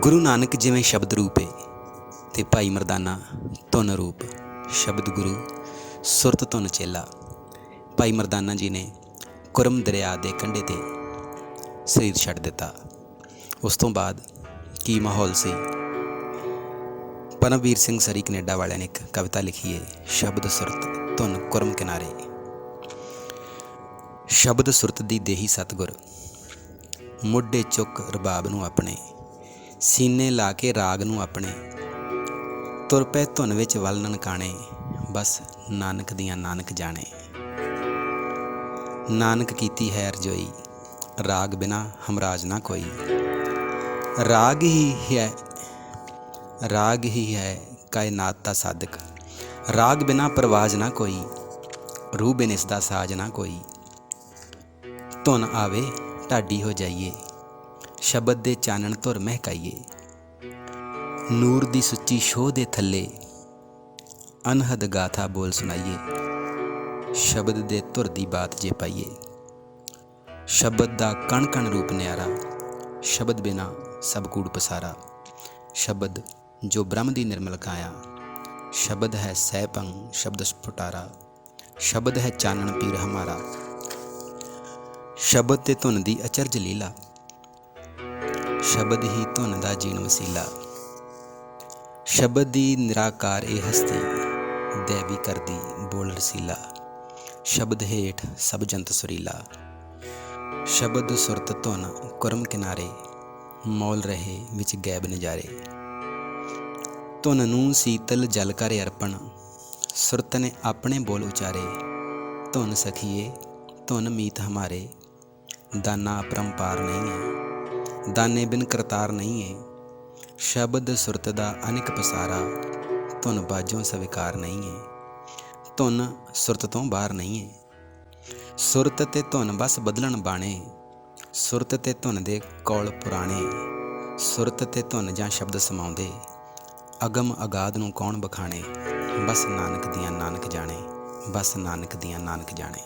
ਗੁਰੂ ਨਾਨਕ ਜਿਵੇਂ ਸ਼ਬਦ ਰੂਪ ਏ ਤੇ ਭਾਈ ਮਰਦਾਨਾ ਧੁਨ ਰੂਪ, ਸ਼ਬਦ ਗੁਰੂ, ਸੁਰਤ ਧੁਨ ਚੇਲਾ। ਭਾਈ ਮਰਦਾਨਾ ਜੀ ਨੇ ਕੁਰਮ ਦਰਿਆ ਦੇ ਕੰਢੇ ਤੇ ਸਰੀਰ ਛੱਡ ਦਿੱਤਾ। ਉਸ ਤੋਂ ਬਾਅਦ ਕੀ ਮਾਹੌਲ ਸੀ? ਪਰਮਵੀਰ ਸਿੰਘ ਸਰੀ ਕੈਨੇਡਾ ਵਾਲਿਆਂ ਨੇ ਇੱਕ ਕਵਿਤਾ ਲਿਖੀ ਹੈ ਸ਼ਬਦ ਸੁਰਤ ਧੁਨ ਕੁਰਮ ਕਿਨਾਰੇ। ਸ਼ਬਦ ਸੁਰਤ ਦੀ ਦੇਹੀ ਸਤਗੁਰ, ਮੁੱਢੇ ਚੁੱਕ ਰਬਾਬ ਨੂੰ ਆਪਣੇ ਸੀਨੇ ਲਾ ਕੇ ਰਾਗ ਨੂੰ ਆਪਣੇ। ਤੁਰ ਪੈ ਧੁਨ ਵਿੱਚ ਵੱਲ ਨਨਕਾਣੇ, ਬਸ ਨਾਨਕ ਦੀਆਂ ਨਾਨਕ ਜਾਣੇ। ਨਾਨਕ ਕੀਤੀ ਹੈ ਰਜੋਈ, ਰਾਗ ਬਿਨਾ ਹਮਰਾਜ ਨਾ ਕੋਈ। ਰਾਗ ਹੀ ਹੈ, ਰਾਗ ਹੀ ਹੈ ਕਾਇਨਾਤ ਦਾ ਸਾਦਕ ਰਾਗ ਬਿਨਾ ਪਰਵਾਜ ਨਾ ਕੋਈ, ਰੂਹ ਬਿਨ ਇਸ ਦਾ ਸਾਜ ਨਾ ਕੋਈ। ਧੁਨ ਆਵੇ, ਢਾਡੀ ਹੋ ਜਾਈਏ ਸ਼ਬਦ ਦੇ ਚਾਨਣ ਧੁਰ ਮਹਿਕਾਈਏ। ਨੂਰ ਦੀ ਸੁੱਚੀ ਸ਼ੋਹ ਦੇ ਥੱਲੇ ਅਨਹਦ ਗਾਥਾ ਬੋਲ ਸੁਣਾਈਏ। ਸ਼ਬਦ ਦੇ ਧੁਰ ਦੀ ਬਾਤ ਜੇ ਪਾਈਏ। ਸ਼ਬਦ ਦਾ ਕਣ ਕਣ ਰੂਪ ਨਿਆਰਾ, ਸ਼ਬਦ ਬਿਨਾ ਸਭ ਕੂੜ ਪਸਾਰਾ। ਸ਼ਬਦ ਜੋ ਬ੍ਰਹਮ ਦੀ ਨਿਰਮਲ ਕਾਇਆ, ਸ਼ਬਦ ਹੈ ਸਹਿਪੰ ਸ਼ਬਦ ਸਫੁਟਾਰਾ ਸ਼ਬਦ ਹੈ ਚਾਨਣ ਪੀਰ ਹਮਾਰਾ। ਸ਼ਬਦ ਤੇ ਧੁਨ ਦੀ ਅਚਰਜ ਲੀਲਾ ਸ਼ਬਦ ਹੀ ਧੁਨ ਦਾ ਜੀਣ ਵਸੀਲਾ। ਸ਼ਬਦ ਦੀ ਨਿਰਾਕਾਰ ਇਹ ਹਸਤੀ, ਦੇਵੀ ਕਰਦੀ ਬੋਲ ਰਸੀਲਾ। ਸ਼ਬਦ ਹੇਠ ਸਭ ਜੰਤ ਸੁਰੀਲਾ। ਸ਼ਬਦ ਸੁਰਤ ਧੁਨ ਕੁਰਮ ਕਿਨਾਰੇ, ਮੌਲ ਰਹੇ ਵਿੱਚ ਗੈਬ ਨਜ਼ਾਰੇ। ਧੁਨ ਨੂੰ ਸੀਤਲ ਜਲ ਕਰ ਅਰਪਣ, ਸੁਰਤ ਨੇ ਆਪਣੇ ਬੋਲ ਉਚਾਰੇ। ਧੁਨ ਸਖੀਏ, ਧੁਨ ਮੀਤ ਹਮਾਰੇ, ਦਾਨਾ ਪਰੰਪਾਰ ਨਹੀਂ ਹੈ। ਦਾਨੇ ਬਿਨ ਕਰਤਾਰ ਨਹੀਂ ਏ। ਸ਼ਬਦ ਸੁਰਤ ਦਾ ਅਨਿਕ ਪਸਾਰਾ, ਧੁਨ ਬਾਜੋਂ ਸਵੀਕਾਰ ਨਹੀਂ ਏ। ਧੁਨ ਸੁਰਤ ਤੋਂ ਬਾਹਰ ਨਹੀਂ ਏ। ਸੁਰਤ ਤੇ ਧੁਨ ਬਸ ਬਦਲਣ ਬਾਣੇ। ਸੁਰਤ ਤੇ ਧੁਨ ਦੇ ਕੌਲ ਪੁਰਾਣੇ। ਸੁਰਤ ਤੇ ਧੁਨ ਜਾਂ ਸ਼ਬਦ ਸਮਾਉਂਦੇ। ਅਗਮ ਅਗਾਧ ਨੂੰ ਕੌਣ ਬਖਾਣੇ? ਬਸ ਨਾਨਕ ਦੀਆਂ ਨਾਨਕ ਜਾਣੇ। ਬਸ ਨਾਨਕ ਦੀਆਂ ਨਾਨਕ ਜਾਣੇ।